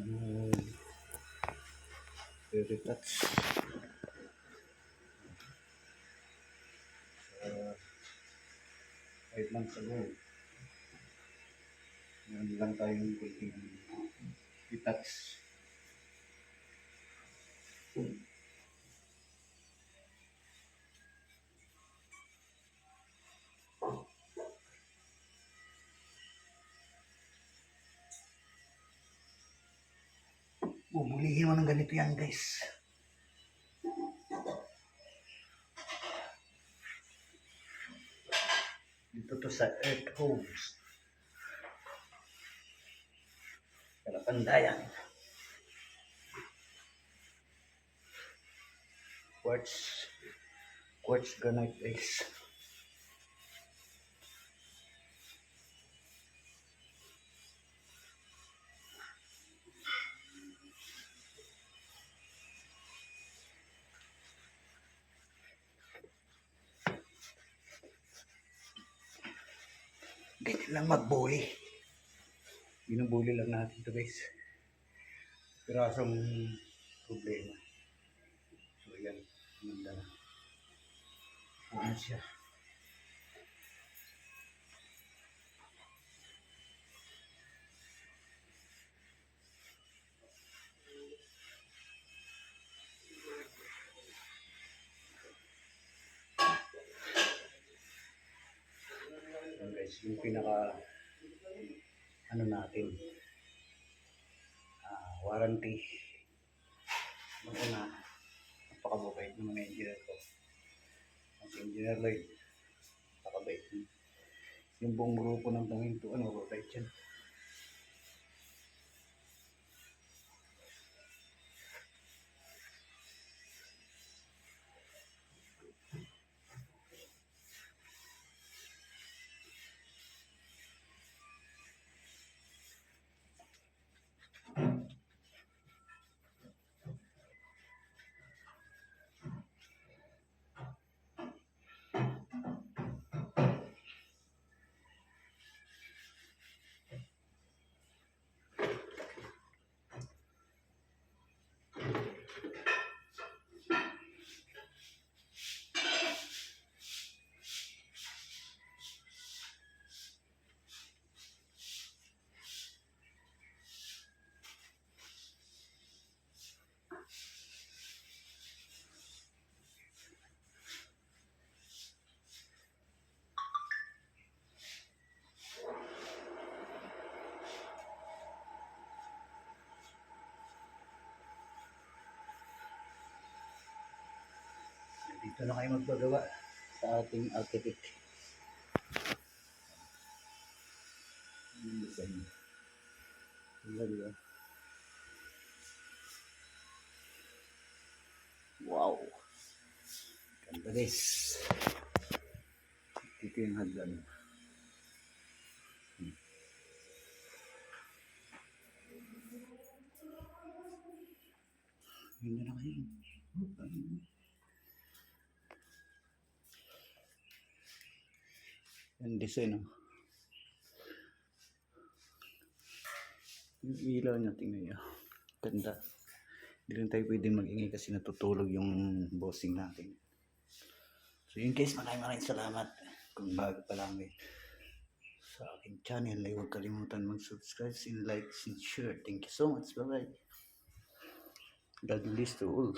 Mm. Very touch. Uh, eight months ago, meron lang tayong kunting touch. Bubulihin mo ng ganito yan, guys. Dito to sa Earth Homes. Kalapandayan. Quartz. Quartz granite base. Ganyan lang mag-bully. Binubuli lang natin to guys. Pirasong problema. So yan, ganda na. Ano siya? Guys, yung pinaka ano natin ah warranty mga na napakababait ng mga engineer ko. Ang engineer Lloyd napakabait yung buong grupo ng pangintuan mababait yan dito na kayo magpagawa sa ating architect yung design Diba, diba? wow ganda guys dito yung hagdan Hmm. Ganda na kayo. Yung design, oh. Yung ilaw niya, tingnan niyo. Ganda. Hindi rin tayo pwede mag-ingay kasi natutulog yung bossing natin. So yun guys, maraming maraming salamat. Kung bago pa lang eh, sa aking channel ay huwag kalimutan mag-subscribe, and like, and share. Thank you so much. Bye-bye. God bless to all.